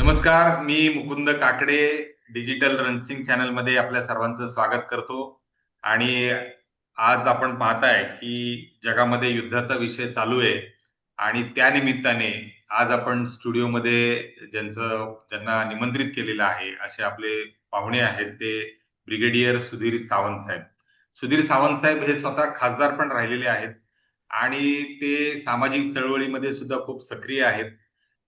नमस्कार मी मुकुंद काकडे डिजिटल रनसिंग चॅनलमध्ये आपल्या सर्वांचं स्वागत करतो. आणि आज आपण पाहताय की जगामध्ये युद्धाचा विषय चालू आहे. आणि त्या निमित्ताने आज आपण स्टुडिओमध्ये ज्यांचं ज्यांना निमंत्रित केलेलं आहे असे आपले पाहुणे आहेत ते ब्रिगेडियर सुधीर सावंत साहेब. सुधीर सावंत साहेब हे स्वतः खासदार पण राहिलेले आहेत. आणि ते सामाजिक चळवळीमध्ये सुद्धा खूप सक्रिय आहेत.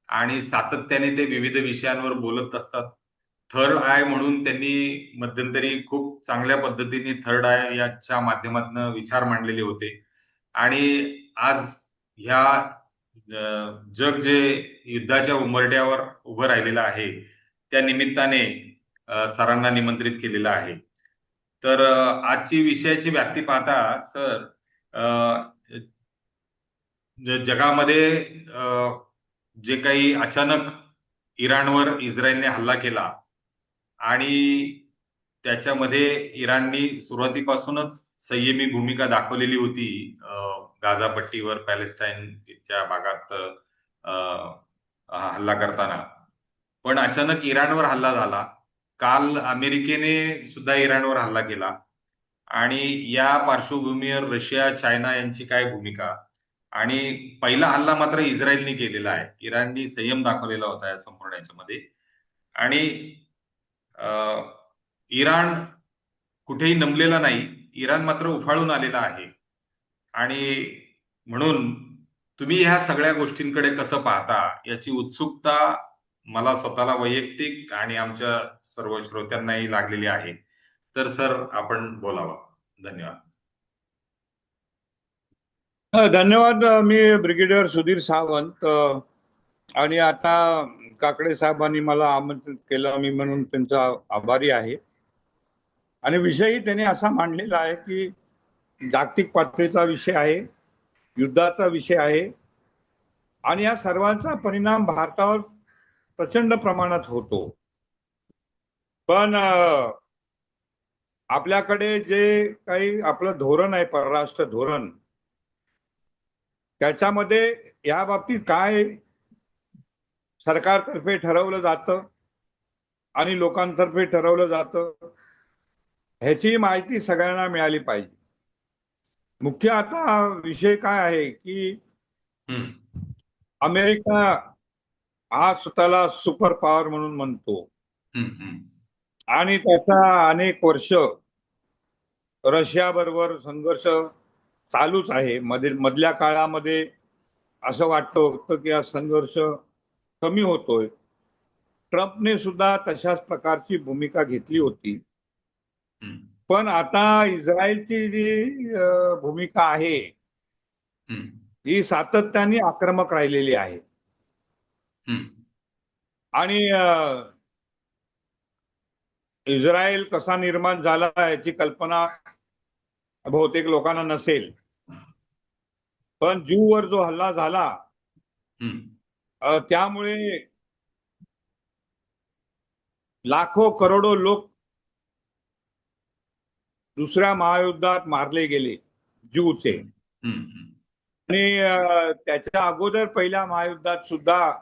आणि सातत्याने ते विविध विषयांवर बोलत असतात. थर्ड आय म्हणून त्यांनी मध्यंतरी खूप चांगल्या पद्धतीने थर्ड आय याच्या माध्यमातून विचार मांडलेले होते. आणि आज ह्या जग जे युद्धाच्या उंबरट्यावर उभं राहिलेलं आहे त्या निमित्ताने सरांना निमंत्रित केलेलं आहे. तर आजची विषयाची व्याप्ती पाहता सर अं, जगामध्ये जे काही अचानक इराणवर इस्रायलने हल्ला केला आणि त्याच्यामध्ये इराणनी सुरुवातीपासूनच संयमी भूमिका दाखवलेली होती अं, गाझा पट्टीवर पॅलेस्टाईनच्या भागात अं, हल्ला करताना. पण अचानक इराणवर हल्ला झाला. काल अमेरिकेने सुद्धा इराणवर हल्ला केला. आणि या पार्श्वभूमीवर रशिया चायना यांची काय भूमिका? आणि पहिला हल्ला मात्र इस्रायलने केलेला आहे. इराणनी संयम दाखवलेला होता या संपूर्ण याच्यामध्ये आणि इराण कुठेही नमलेला नाही. इराण मात्र उफाळून आलेला आहे. आणि म्हणून तुम्ही ह्या सगळ्या गोष्टींकडे कसं पाहता याची उत्सुकता मला स्वतःला वैयक्तिक आणि आमच्या सर्व श्रोत्यांनाही लागलेली आहे. तर सर आपण बोलावा. धन्यवाद. धन्यवाद मी ब्रिगेडियर सुधीर सावंत आणि आता काकडे साहेबांनी मला आमंत्रित केलं मी म्हणून त्यांचा आभारी आहे. आणि विषयही त्यांनी असा मांडलेला आहे की जागतिक पातळीचा विषय आहे युद्धाचा विषय आहे आणि या सर्वांचा परिणाम भारतावर प्रचंड प्रमाणात होतो. पण आपल्याकडे जे काही आपलं धोरण आहे परराष्ट्र धोरण त्याच्यामध्ये या बाबतीत काय सरकारतर्फे ठरवलं जातं आणि लोकांतर्फे ठरवलं जातं ह्याची माहिती सगळ्यांना मिळाली पाहिजे. मुख्य आता विषय काय आहे की अमेरिका हा स्वतःला सुपर पॉवर म्हणून म्हणतो. आणि त्याचा अनेक वर्ष रशिया बरोबर संघर्ष चालूच आहे. मध्ये मधल्या काळामध्ये असं वाटतं होतं की हा संघर्ष कमी होतोय. ट्रम्पने सुद्धा तशाच प्रकारची भूमिका घेतली होती. पण आता इस्रायलची जी भूमिका आहे ही सातत्याने आक्रमक राहिलेली आहे. आणि इस्रायल कसा निर्माण झाला याची कल्पना बहुतेक लोकांना नसेल. पण ज्यूवर जो हल्ला झाला त्यामुळे लाखो करोडो लोक दुसऱ्या महायुद्धात मारले गेले ज्यूचे हम्म आणि त्याच्या अगोदर पहिल्या महायुद्धात सुद्धा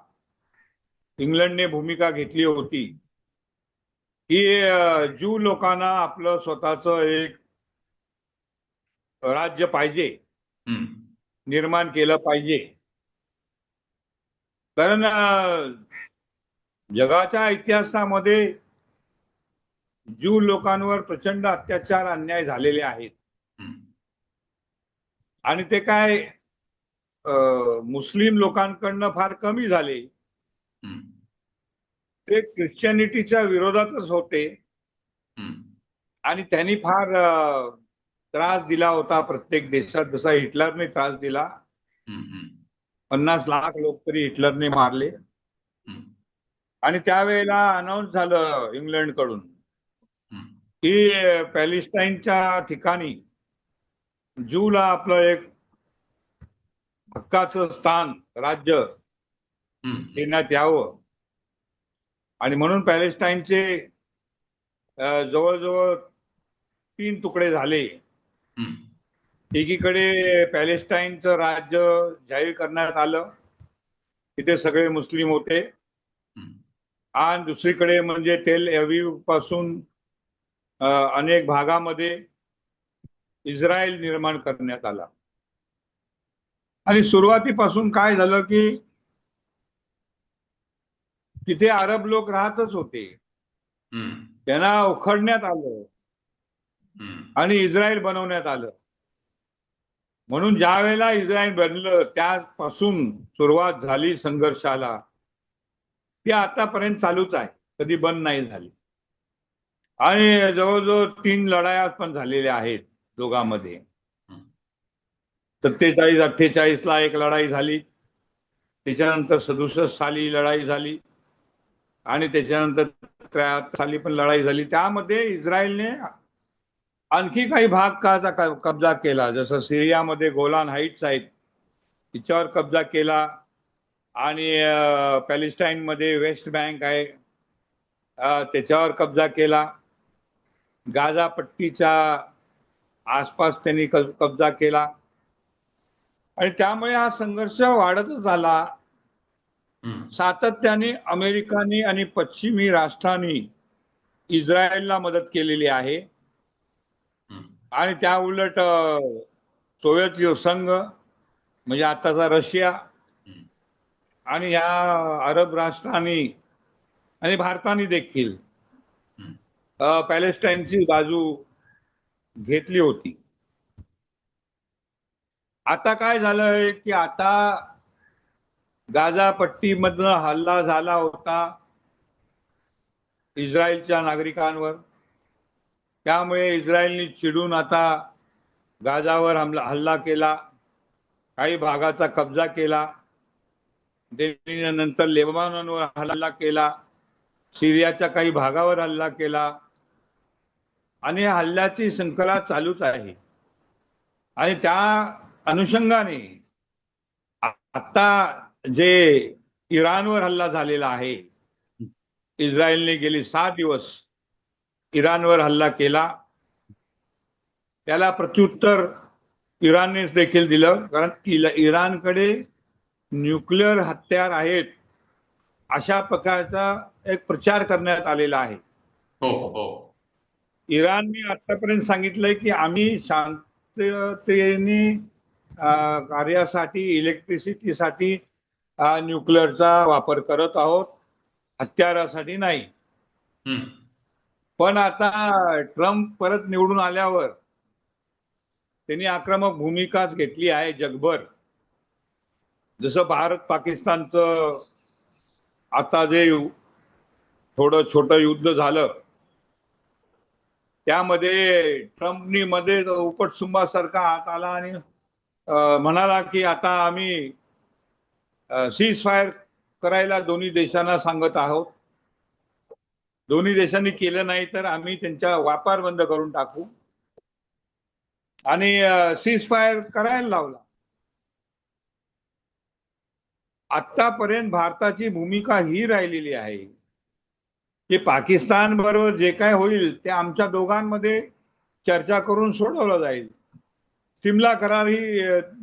इंग्लंडने भूमिका घेतली होती. की ज्यू लोकांना आपलं स्वतःच एक राज्य पाहिजे. निर्माण केलं पाहिजे. कारण जगाच्या इतिहासामध्ये ज्यू लोकांवर प्रचंड अत्याचार अन्याय झालेले आहेत. आणि ते काय मुस्लिम लोकांकडनं फार कमी झाले. ते ख्रिश्चनिटीच्या विरोधातच होते. आणि त्यांनी फार त्रास दिला होता प्रत्येक देशात. जसा हिटलरने त्रास दिला पन्नास लाख लोक तरी हिटलरने मारले. आणि त्यावेळेला अनाऊन्स झालं इंग्लंडकडून हम्म. की पॅलेस्टाईनच्या ठिकाणी ज्यूला आपलं एक हक्काचं स्थान राज्य देण्यात यावं. आणि म्हणून पॅलेस्टाईनचे जवळजवळ तीन तुकडे झाले. एकीकडे पॅलेस्टाईनचं राज्य जाहीर करण्यात आलं. तिथे सगळे मुस्लिम होते. आणि दुसरीकडे म्हणजे तेल अवीवपासून अनेक भागामध्ये इस्रायल निर्माण करण्यात आला. आणि सुरुवातीपासून काय झालं की तिथे अरब लोक राहतच होते. त्यांना उखडण्यात आलं. आणि इस्रायल बनवण्यात आलं. म्हणून ज्या वेळेला इस्रायल बनलं त्यापासून सुरुवात झाली संघर्षाला. ती आतापर्यंत चालूच आहे. कधी बंद नाही झाली. आणि जवळजवळ तीन लढाया पण झालेल्या आहेत दोघांमध्ये. सत्तेचाळीस अठ्ठेचाळीस ला एक लढाई झाली. त्याच्यानंतर सदुसष्ट साली लढाई झाली. आणि त्याच्यानंतर त्र्याहत्तर साली पण लढाई झाली. त्यामध्ये इस्रायलने आणखी काही भाग काचा क- कब्जा केला? जसं सिरियामध्ये गोलान हाईट्स आहेत. तिच्यावर कब्जा केला. आणि पॅलेस्टाईनमध्ये वेस्ट बँक आहे. त्याच्यावर कब्जा केला. गाझा पट्टीच्या आसपास त्यांनी कब्जा केला. आणि त्यामुळे हा संघर्ष वाढतच झाला हम्म, सातत्याने अमेरिकाने आणि पश्चिमी राष्ट्रांनी इस्रायलला मदत केलेली आहे. आणि त्या उलट यु- संघ म्हणजे आताचा रशिया. आणि ह्या अरब राष्ट्रांनी आणि भारताने देखील पॅलेस्टाईनची बाजू घेतली होती. आता काय झालंय की आता गाझा पट्टीमधनं हल्ला झाला होता इस्रायलच्या नागरिकांवर. त्यामुळे इस्रायलने चिडून आता गाजावर हमला हल्ला केला काही भागाचा कब्जा केला नंतर लेबनॉनवर हल्ला केला सिरियाच्या काही भागावर हल्ला केला आणि हल्ल्याची शृंखला चालूच आहे. आणि त्या अनुषंगाने आता जे इराणवर हल्ला झालेला आहे इस्रायलने गेली सहा दिवस इराणवर हल्ला केला. त्याला प्रत्युत्तर इराणने देखील दिलं कारण इराणकडे न्यूक्लिअर हत्यार आहेत अशा प्रकारचा एक प्रचार करण्यात आलेला आहे. हो हो इराणने आतापर्यंत सांगितलंय की आम्ही शांततेने कार्यासाठी इलेक्ट्रिसिटीसाठी न्यूक्लिअरचा वापर करत आहोत. हत्यारासाठी नाही. पण आता ट्रम्प परत निवडून आल्यावर त्यांनी आक्रमक भूमिकाच घेतली आहे जगभर. जसं भारत पाकिस्तानचं आता जे थोडं छोटं युद्ध झालं त्यामध्ये ट्रम्पनी मध्ये उपटसुंबासारखा हात आला आणि म्हणाला की आता आम्ही सीज फायर करायला दोन्ही देशांना सांगत आहोत. दोन्ही देशांनी केलं नाही तर आम्ही त्यांचा व्यापार बंद करून टाकू. आणि सीज फायर करायला लावला. आतापर्यंत भारताची भूमिका ही राहिलेली आहे की पाकिस्तान बरोबर जे काय होईल ते आमच्या दोघांमध्ये चर्चा करून सोडवलं जाईल. सिमला करारही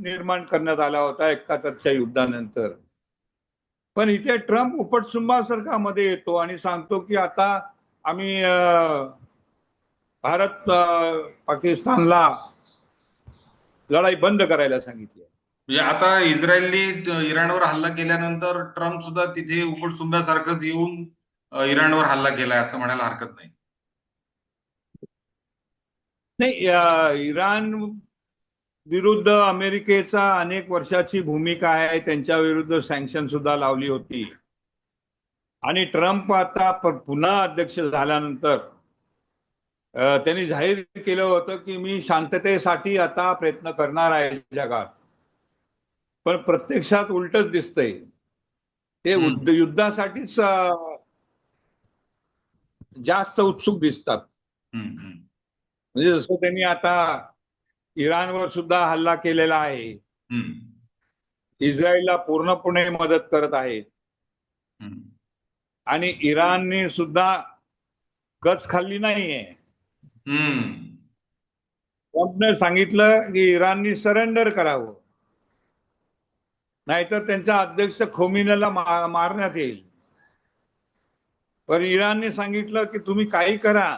निर्माण करण्यात आला होता एकाहत्तरच्या युद्धानंतर. पण इथे ट्रम्प उपटसुंबासारखा मध्ये येतो आणि सांगतो की आता आम्ही भारत पाकिस्तानला लढाई बंद करायला सांगितली म्हणजे आता इस्रायलने इराणवर हल्ला केल्यानंतर ट्रम्प सुद्धा तिथे उपटसुंबासारखंच येऊन इराणवर हल्ला केलाय असं म्हणायला हरकत नाही. नाही इराण विरुद्ध अमेरिकेचा अनेक वर्षाची भूमिका आहे त्यांच्या विरुद्ध सँक्शन सुद्धा लावली होती. आणि ट्रम्प आता पुन्हा अध्यक्ष झाल्यानंतर त्यांनी जाहीर केलं होतं की मी शांततेसाठी आता प्रयत्न करणार आहे जगात. पण प्रत्यक्षात उलटच दिसतंय. ते युद्धासाठीच जास्त उत्सुक दिसतात. म्हणजे जसं त्यांनी आता इराणवर सुद्धा हल्ला केलेला आहे. इस्रायलला पूर्णपणे मदत करत आहे. आणि इराणने सुद्धा कच खाल्ली नाहीये. ट्रम्पने सांगितलं की इराणनी सरेंडर करावं. नाहीतर त्यांचा अध्यक्ष खोमिनला मा- मारण्यात येईल. पण इराणने सांगितलं की तुम्ही काही करा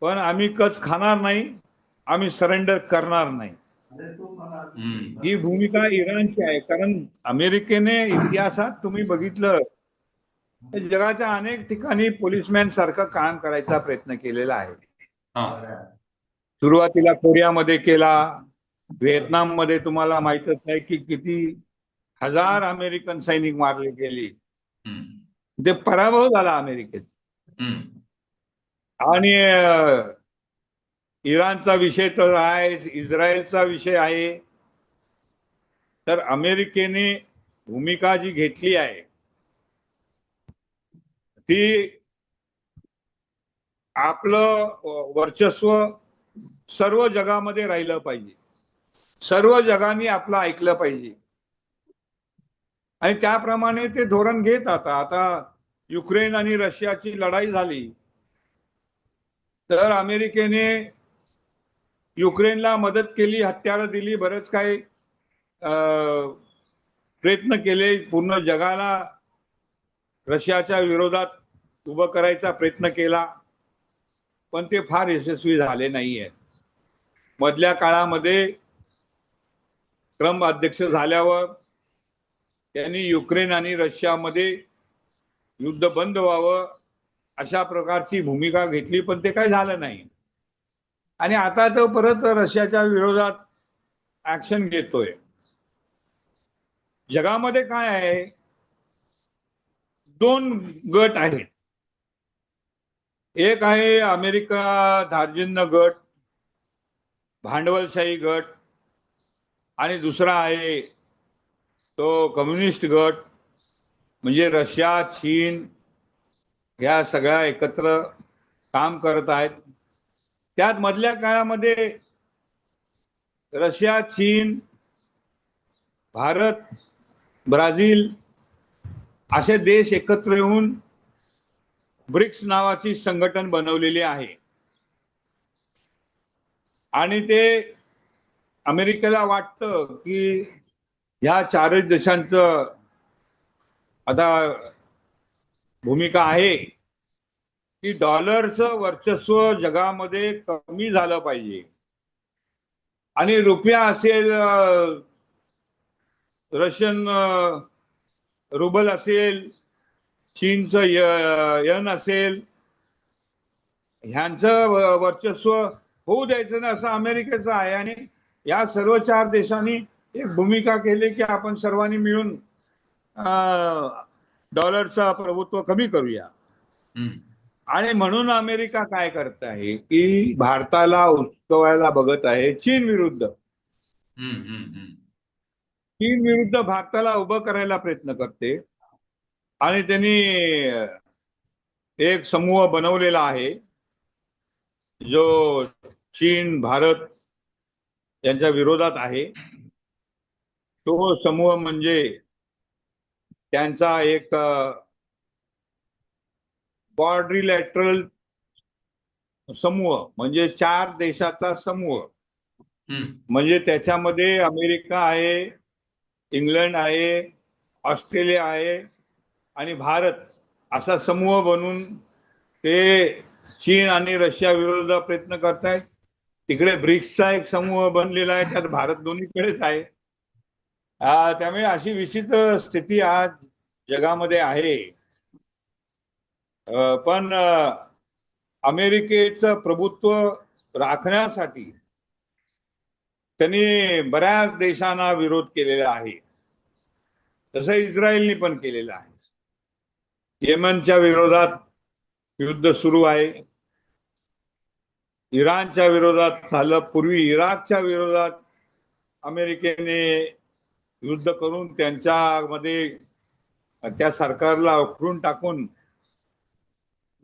पण आम्ही कच खाणार नाही. आम्ही सरेंडर करणार नाही. ही भूमिका इराणची आहे कारण अमेरिकेने इतिहासात तुम्ही बघितलं जगाच्या अनेक ठिकाणी पोलिसमॅन सारखं काम करायचा प्रयत्न केलेला आहे हा. सुरुवातीला कोरियामध्ये केला व्हिएतनाममध्ये तुम्हाला माहितच आहे की किती हजार अमेरिकन सैनिक मारले गेले. ते पराभव झाला अमेरिकेत. आणि इराणचा विषय तर आहे इस्रायलचा विषय आहे. तर अमेरिकेने भूमिका जी घेतली आहे ती आपलं वर्चस्व सर्व जगामध्ये राहिलं पाहिजे. सर्व जगाने आपलं ऐकलं पाहिजे. आणि त्याप्रमाणे ते धोरण घेत आता आता युक्रेन आणि रशियाची लढाई झाली. तर अमेरिकेने युक्रेनला मदत केली हत्यारं दिली बरंच काही अं, प्रयत्न केले. पूर्ण जगाला रशियाच्या विरोधात उभं करायचा प्रयत्न केला. पण ते फार यशस्वी झाले नाहीये. मधल्या काळामध्ये ट्रम्प अध्यक्ष झाल्यावर त्यांनी युक्रेन आणि रशियामध्ये युद्ध बंद व्हावं अशा प्रकारची भूमिका घेतली पण ते काही झालं नाही. आणि आता तो परत रशियाच्या विरोधात ऍक्शन घेतोय. जगामध्ये काय आहे? दोन गट आहेत. एक आहे अमेरिका धार्जिन्य गट भांडवलशाही गट आणि दुसरा आहे तो कम्युनिस्ट गट म्हणजे रशिया चीन या सगळ्या एकत्र काम करत आहेत. त्यात मधल्या काळामध्ये रशिया चीन भारत ब्राझील असे देश एकत्र येऊन ब्रिक्स नावाची संघटन बनवलेली आहे. आणि ते अमेरिकेला वाटतं की ह्या चारच देशांचं आता भूमिका आहे. की डॉलरचं वर्चस्व जगामध्ये कमी झालं पाहिजे. आणि रुपया असेल रशियन रुबल असेल चीनचं यन असेल ह्यांचं वर्चस्व होऊ द्यायचं ना असं अमेरिकेचं आहे. आणि या सर्व चार देशांनी एक भूमिका केली की आपण सर्वांनी मिळून डॉलरचा प्रभुत्व कमी करूया. हम्म. आणि म्हणून अमेरिका काय करत आहे की भारताला उचकवायला बघत आहे चीन विरुद्ध. चीन विरुद्ध भारताला उभं करायला प्रयत्न करते. आणि त्यांनी एक समूह बनवलेला आहे. जो चीन भारत यांच्या विरोधात आहे. तो समूह म्हणजे त्यांचा एक बॉर्ड्रिलॅटरल समूह म्हणजे चार देशाचा समूह. म्हणजे त्याच्यामध्ये अमेरिका आहे इंग्लंड आहे ऑस्ट्रेलिया आहे आणि भारत असा समूह बनून ते चीन आणि रशिया विरोधात प्रयत्न करतायत. तिकडे ब्रिक्सचा एक समूह बनलेला आहे त्यात भारत दोन्हीकडेच आहे. आ, त्यामुळे अशी विचित्र स्थिती आज जगामध्ये आहे. पण अमेरिकेचं प्रभुत्व राखण्यासाठी त्यांनी बऱ्याच देशांना विरोध केलेला आहे. तसं इस्रायलनी पण केलेलं आहे. येमनच्या विरोधात युद्ध सुरू आहे. इराणच्या विरोधात झालं. पूर्वी इराकच्या विरोधात अमेरिकेने युद्ध करून त्यांच्यामध्ये त्या सरकारला उखडून टाकून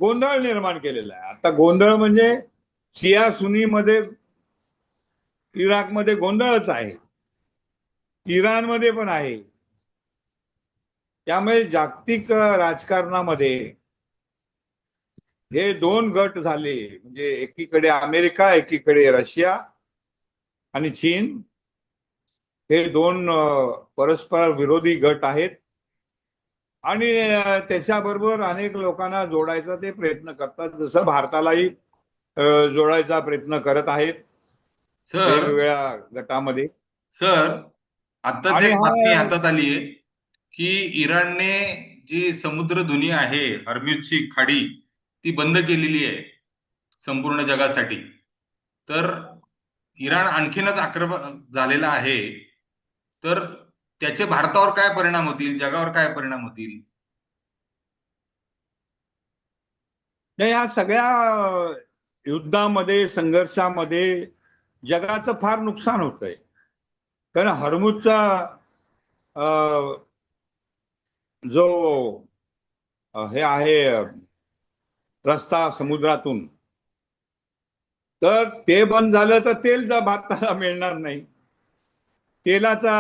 गोंधळ निर्माण केलेला आहे. आता गोंधळ म्हणजे सिया सुनीमध्ये इराकमध्ये गोंधळच आहे. इराणमध्ये पण आहे. त्यामुळे जागतिक राजकारणामध्ये हे दोन गट झाले. म्हणजे एकीकडे अमेरिका एकीकडे रशिया आणि चीन. हे दोन परस्पर विरोधी गट आहेत. आणि त्याच्याबरोबर अनेक लोकांना जोडायचा ते प्रयत्न करतात. जसं भारतालाही जोडायचा प्रयत्न करत आहेत सर वेगवेगळ्या गटामध्ये. सर आताच आणि एक बातमी हातात आली आहे की इराणने जी समुद्रधुनी आहे हर्म्युजची खाडी ती बंद केलेली आहे संपूर्ण जगासाठी. तर इराण आणखीनच आक्रमक झालेला आहे. तर त्याचे भारतावर काय परिणाम होतील? जगावर काय परिणाम होतील? नाही या सगळ्या युद्धामध्ये संघर्षामध्ये जगाचं फार नुकसान होत आहे कारण हरमुजचा जो हे आहे रस्ता समुद्रातून तर ते बंद झालं तर तेल भारताला मिळणार नाही. तेलाचा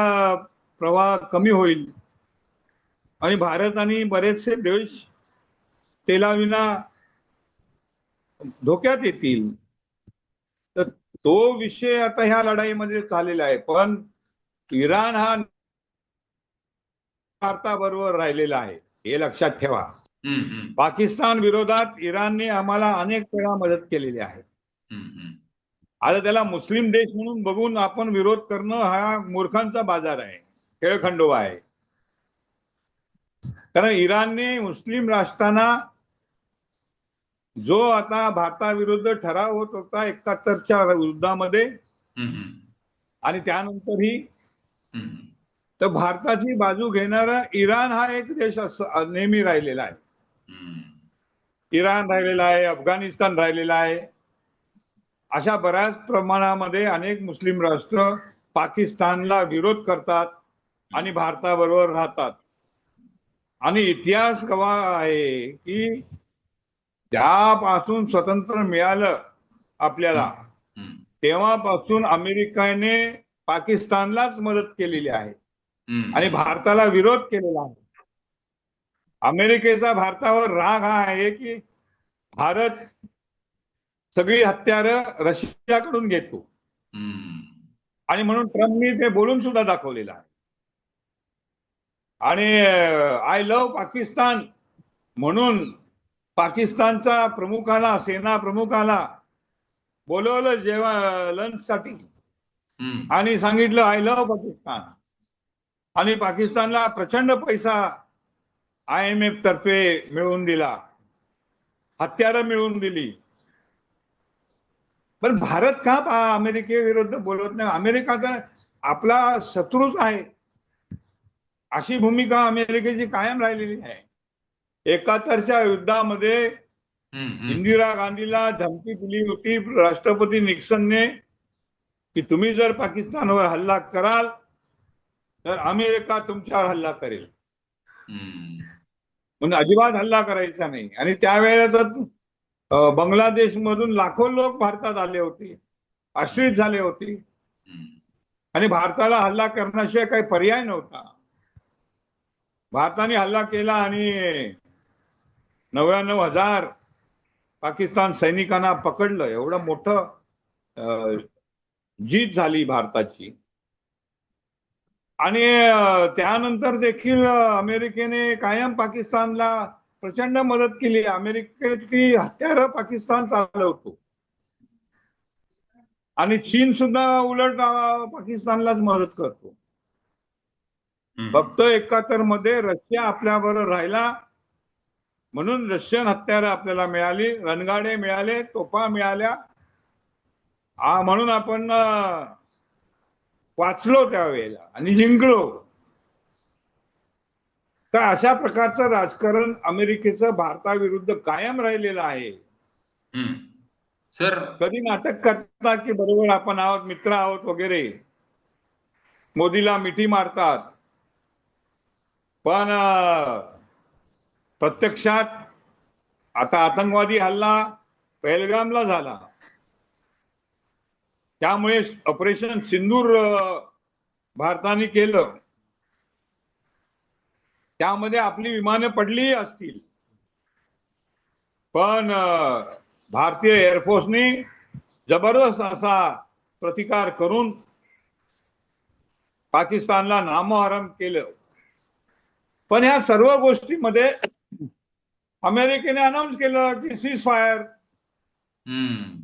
प्रवाह कमी होईल. आणि भारत आणि बरेचसे देश तेलाविना धोक्यात येतील. तर तो विषय आता ह्या लढाईमध्ये झालेला आहे. पण इराण हा भारताबरोबर राहिलेला आहे. हे लक्षात ठेवा. पाकिस्तान विरोधात इराणने आम्हाला अनेक वेळा मदत केलेली आहे. आता त्याला मुस्लिम देश म्हणून बघून आपण विरोध करणं हा मूर्खांचा बाजार आहे. खेळखंडोबा आहे. कारण इराणने मुस्लिम राष्ट्रांना जो आता भारताविरुद्ध ठराव होत होता एकाहत्तरच्या युद्धामध्ये आणि त्यानंतरही. तर भारताची बाजू घेणारा इराण हा एक देश असं नेहमी राहिलेला आहे. इराण राहिलेला आहे अफगाणिस्तान राहिलेला आहे. अशा बऱ्याच प्रमाणामध्ये अनेक मुस्लिम राष्ट्र पाकिस्तानला विरोध करतात. आणि भारताबरोबर राहतात. आणि इतिहास गवा आहे की ज्यापासून स्वतंत्र मिळालं आपल्याला तेव्हापासून अमेरिकेने पाकिस्तानलाच मदत केलेली आहे. आणि भारताला विरोध केलेला आहे. अमेरिकेचा भारतावर राग हा आहे की भारत सगळी हत्यारं रशियाकडून घेतो. आणि म्हणून ट्रम्पनी ते बोलून सुद्धा दाखवलेलं आहे. आणि आय लव्ह पाकिस्तान. म्हणून पाकिस्तानचा प्रमुखाला सेना प्रमुखाला बोलवलं जेव्हा लंचसाठी हम्म. आणि सांगितलं आय लव्ह पाकिस्तान. आणि पाकिस्तानला प्रचंड पैसा आय एम एफ तर्फे मिळवून दिला. हत्यारं मिळवून दिली. पण भारत का अमेरिकेविरुद्ध बोलत नाही? अमेरिका तर आपला शत्रूच आहे. अशी भूमिका अमेरिकेची कायम राहिलेली आहे एकाहत्तरच्या युद्धामध्ये. इंदिरा गांधीला धमकी दिली होती राष्ट्रपती निक्सनने की तुम्ही जर पाकिस्तानवर हल्ला कराल तर अमेरिका तुमच्यावर हल्ला करेल. म्हणून अजिबात हल्ला करायचा नाही आणि त्यावेळेला तर अं, बांगलादेशमधून लाखो लोक भारतात आले होते आश्रित झाले होते. आणि भारताला हल्ला करण्याशिवाय काही पर्याय नव्हता भारताने हल्ला केला आणि नव्याण्णव हजार पाकिस्तान सैनिकांना पकडलं. एवढं मोठं जीत झाली भारताची. आणि त्यानंतर देखील अमेरिकेने कायम पाकिस्तानला प्रचंड मदत केली. अमेरिकेची हत्यार पाकिस्तान चालवतो. आणि चीन सुद्धा उलट पाकिस्तानलाच मदत करतो. फक्त एकाहत्तरमध्ये रशिया आपल्याबरोबर राहिला. म्हणून रशियन हत्यारं आपल्याला मिळाली रणगाडे मिळाले तोफा मिळाल्या. आ म्हणून आपण वाचलो त्यावेळेला आणि जिंकलो तर अशा प्रकारचं राजकारण अमेरिकेचं भारताविरुद्ध कायम राहिलेलं आहे. सर कधी नाटक करतात की बरोबर आपण आहोत मित्र आहोत वगैरे. मोदीला मिठी मारतात. पण प्रत्यक्षात आता आतंकवादी हल्ला पहलगामला झाला. त्यामुळे ऑपरेशन सिंदूर भारताने केलं. त्यामध्ये आपली विमानं पडली असतील. पण भारतीय एअरफोर्सने जबरदस्त असा प्रतिकार करून पाकिस्तानला नामोहरम केलं. पण ह्या सर्व गोष्टीमध्ये अमेरिकेने अनाऊन्स केलं की सीज फायर हम्म.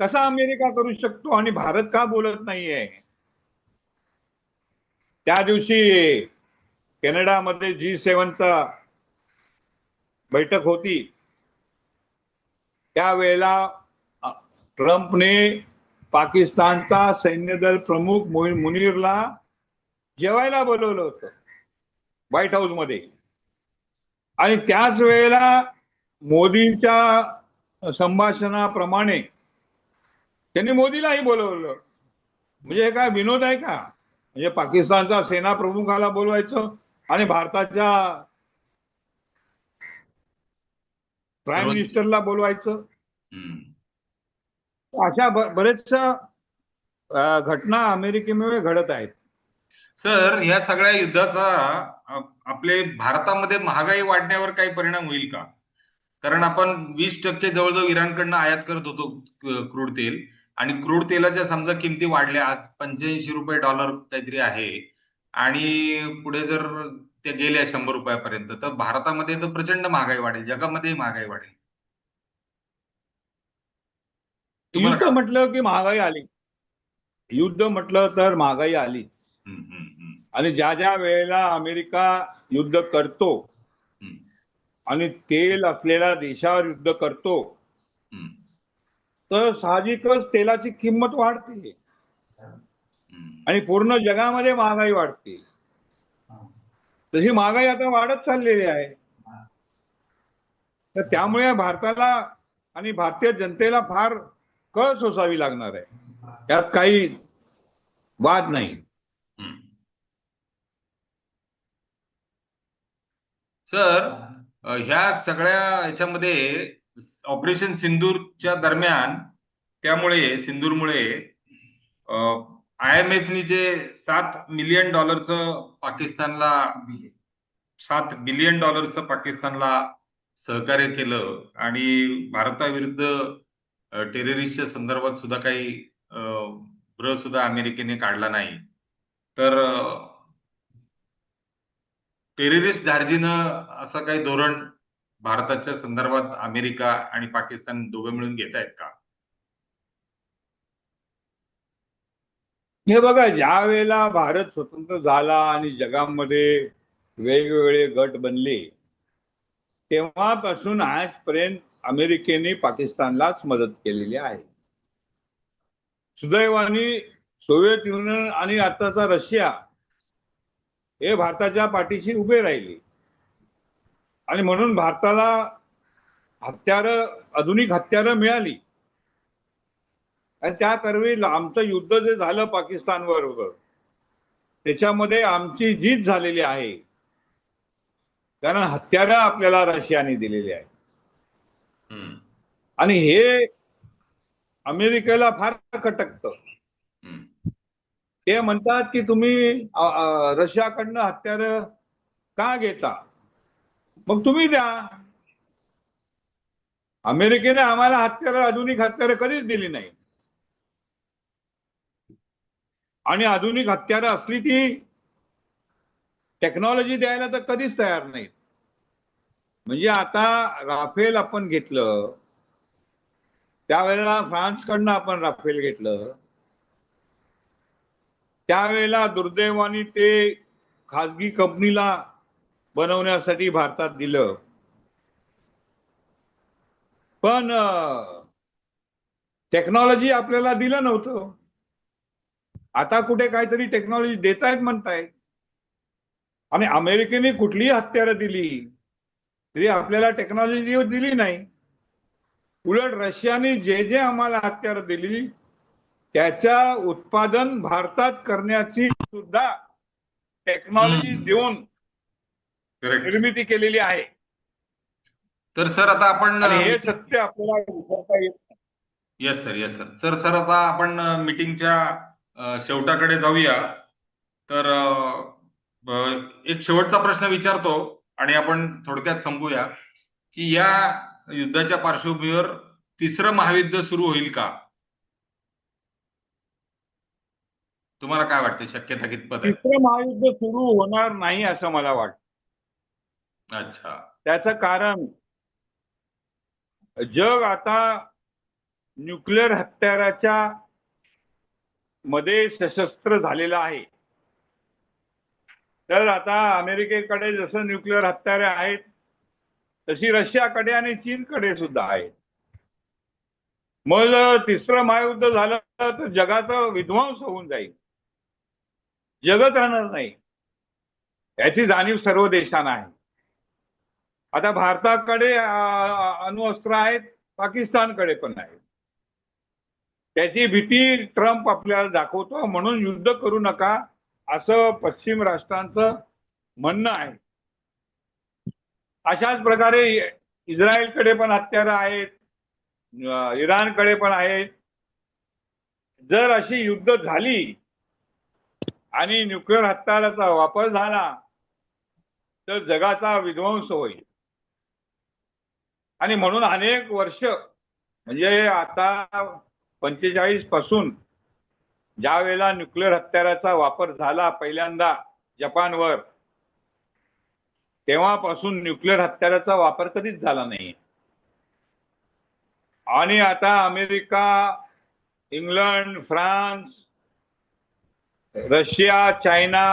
कसा अमेरिका करू शकतो आणि भारत का बोलत नाहीये? त्या दिवशी कॅनडामध्ये जी सेव्हनचा बैठक होती. त्यावेळेला ट्रम्पने पाकिस्तानचा सैन्यदल प्रमुख मोईन मुनीरला जेवायला बोलवलं होतं. व्हाईट हाऊसमध्ये. आणि त्याच वेळेला मोदींच्या संभाषणाप्रमाणे त्यांनी मोदीलाही बोलवलं. म्हणजे हे काय विनोद आहे का? म्हणजे पाकिस्तानचा सेना प्रमुखाला बोलवायचं आणि भारताच्या प्राईम मिनिस्टरला बोलवायचं? अशा बरेचशा घटना अमेरिकेमुळे घडत आहेत. सर या सगळ्या युद्धाचा आपले भारतामध्ये महागाई वाढण्यावर काही परिणाम होईल का? कारण आपण वीस टक्के जवळजवळ इराणकडनं आयात करत होतो क्रूड तेल. आणि क्रूड तेलाच्या समजा किमती वाढल्या आज पंच्याऐंशी रुपये डॉलर काहीतरी आहे. आणि पुढे जर ते गेल्या शंभर रुपयापर्यंत तर भारतामध्ये तर प्रचंड महागाई वाढेल जगामध्ये महागाई वाढेल. युद्ध म्हटलं की महागाई आली. युद्ध म्हटलं तर महागाई आली. आणि ज्या ज्या वेळेला अमेरिका युद्ध करतो आणि तेल असलेल्या देशावर युद्ध करतो तर साहजिकच तेलाची किंमत वाढते. आणि पूर्ण जगामध्ये महागाई वाढते. तशी महागाई आता वाढत चाललेली आहे. तर त्यामुळे भारताला आणि भारतीय जनतेला फार कळ सोसावी लागणार आहे. त्यात काही वाद नाही. सर ह्या सगळ्या ह्याच्यामध्ये ऑपरेशन सिंदूरच्या दरम्यान त्यामुळे सिंदूरमुळे आय एम एफनी जे सात मिलियन डॉलरचं पाकिस्तानला सात बिलियन डॉलरचं पाकिस्तानला सहकार्य केलं आणि भारताविरुद्ध टेररिस्टच्या संदर्भात सुद्धा काही भ्र सुद्धा अमेरिकेने काढला नाही. तर टेररिस्ट धार्जीनं असं काही धोरण भारताच्या संदर्भात अमेरिका आणि पाकिस्तान दोघं मिळून घेत आहेत का? हे बघा ज्या वेळेला भारत स्वतंत्र झाला आणि जगामध्ये वेगवेगळे गट बनले तेव्हापासून आजपर्यंत अमेरिकेने पाकिस्तानलाच मदत केलेली आहे. सुदैवाने सोव्हिएत युनियन आणि आताचा रशिया हे भारताच्या पाठीशी उभे राहिले. आणि म्हणून भारताला हत्यारं आधुनिक हत्यारं मिळाली. आणि त्या करवी आमचं युद्ध जे झालं पाकिस्तान बरोबर त्याच्यामध्ये आमची जीत झालेली आहे. कारण हत्यारं आपल्याला रशियाने दिलेली हम्म, आणि हे अमेरिकेला फार खटकतं. ते म्हणतात की तुम्ही रशियाकडनं हत्यार का घेता? मग तुम्ही द्या. अमेरिकेने आम्हाला हत्यारं आधुनिक हत्यारं कधीच दिली नाही आणि आधुनिक हत्यारं असली ती टेक्नॉलॉजी द्यायला तर कधीच तयार नाही म्हणजे आता राफेल आपण घेतलं त्यावेळेला फ्रान्सकडनं आपण राफेल घेतलं. त्यावेळेला दुर्दैवाने ते खाजगी कंपनीला बनवण्यासाठी भारतात दिलं. पण टेक्नॉलॉजी आपल्याला दिलं नव्हतं. आता कुठे काहीतरी टेक्नॉलॉजी देतायत म्हणतायत. आणि अमेरिकेने कुठलीही हत्यारं दिली तरी आपल्याला टेक्नॉलॉजी दिली नाही. उलट रशियाने जे जे आम्हाला हत्यारं दिली त्याच्या उत्पादन भारतात करण्याची सुद्धा टेक्नॉलॉजी. देऊन निर्मिती केलेली आहे. तर सर आता आपण हे सत्य आपल्याला विसरता येत नाही. Yes sir yes sir sir sir आता आपण मीटिंगच्या शेवटाकडे जाऊया. तर एक शेवटचा प्रश्न विचारतो आणि आपण थोडक्यात संपूया की या युद्धाच्या पार्श्वभूमीवर तिसरं महायुद्ध सुरू होईल का? तुम्हाला काय वाटतं शक्यता कितपत आहे? तिसरं महायुद्ध सुरू होणार नाही असं मला वाटतं. अच्छा. त्याचं कारण जग आता न्यूक्लिअर हत्याराच्या मध्ये सशस्त्र झालेलं आहे. तर आता अमेरिकेकडे जसं न्यूक्लिअर हत्यारे आहेत तशी रशियाकडे आणि चीनकडे सुद्धा आहेत. मग तिसरं महायुद्ध झालं तर जगाचा विध्वंस होऊन जाईल. जगत राहणार नाही. याची जाणीव सर्व देशांना आहे. आता भारताकडे अणुअस्त्र आहेत पाकिस्तानकडे पण आहेत. त्याची भीती ट्रम्प आपल्याला दाखवतो म्हणून युद्ध करू नका असं पश्चिम राष्ट्रांचं म्हणणं आहे. अशाच प्रकारे इस्रायलकडे पण हत्यारं आहेत इराणकडे पण आहेत. जर अशी युद्ध झाली आणि न्यूक्लिअर हत्याराचा वापर झाला तर जगाचा विध्वंस होईल. आणि म्हणून अनेक वर्ष म्हणजे आता पंचेचाळीसपासून ज्या वेळेला न्यूक्लिअर हत्याराचा वापर झाला पहिल्यांदा जपानवर तेव्हापासून न्यूक्लिअर हत्याराचा वापर कधीच झाला नाही. आणि आता America England France Russia China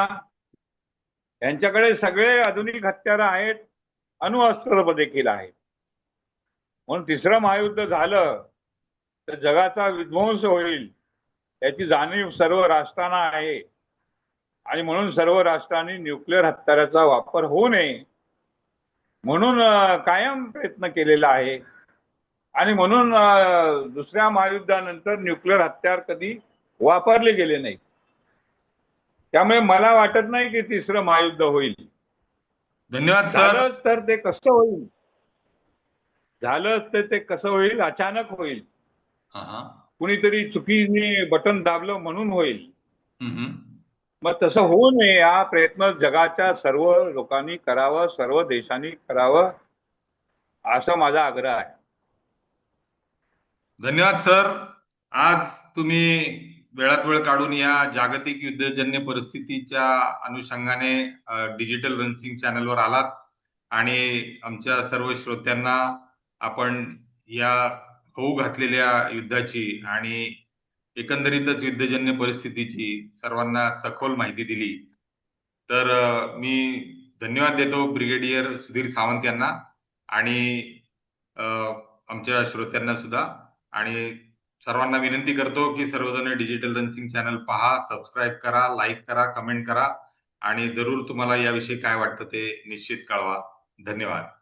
यांच्याकडे सगळे आधुनिक हत्यारं आहेत अणुअस्त्र देखील आहेत. म्हणून तिसरं महायुद्ध झालं तर जगाचा विध्वंस होईल याची जाणीव सर्व राष्ट्रांना आहे. आणि म्हणून सर्व राष्ट्रांनी न्यूक्लिअर हत्याराचा वापर होऊ नये म्हणून कायम प्रयत्न केलेला आहे. आणि म्हणून दुसऱ्या महायुद्धानंतर न्यूक्लिअर हत्यार कधी वापरले गेले नाही त्यामुळे मला वाटत नाही की तिसरं महायुद्ध होईल. धन्यवाद सर. झालं तर ते कसं होईल? झालं तर ते कसं होईल? अचानक होईल. हा. हा कुणीतरी चुकीने बटन दाबलं म्हणून होईल. हम्म, हम्म. मग तसं होऊ नये. हा प्रयत्न जगाच्या सर्व लोकांनी करावं सर्व देशांनी करावं असा माझा आग्रह आहे. धन्यवाद सर. आज तुम्ही वेळात वेळ काढून या जागतिक युद्धजन्य परिस्थितीच्या अनुषंगाने डिजिटल रनसिंग चॅनलवर आलात आणि आमच्या सर्व श्रोत्यांना आपण या होऊ घातलेल्या युद्धाची आणि एकंदरीतच युद्धजन्य परिस्थितीची सर्वांना सखोल माहिती दिली. तर मी धन्यवाद देतो ब्रिगेडियर सुधीर सावंत यांना आणि आमच्या श्रोत्यांना सुद्धा आणि सर्वांना विनंती करतो की सर्वजण डिजिटल रन्सिंग चॅनल पहा सबस्क्राईब करा लाईक करा कमेंट करा. आणि जरूर तुम्हाला याविषयी काय वाटतं ते निश्चित कळवा. धन्यवाद.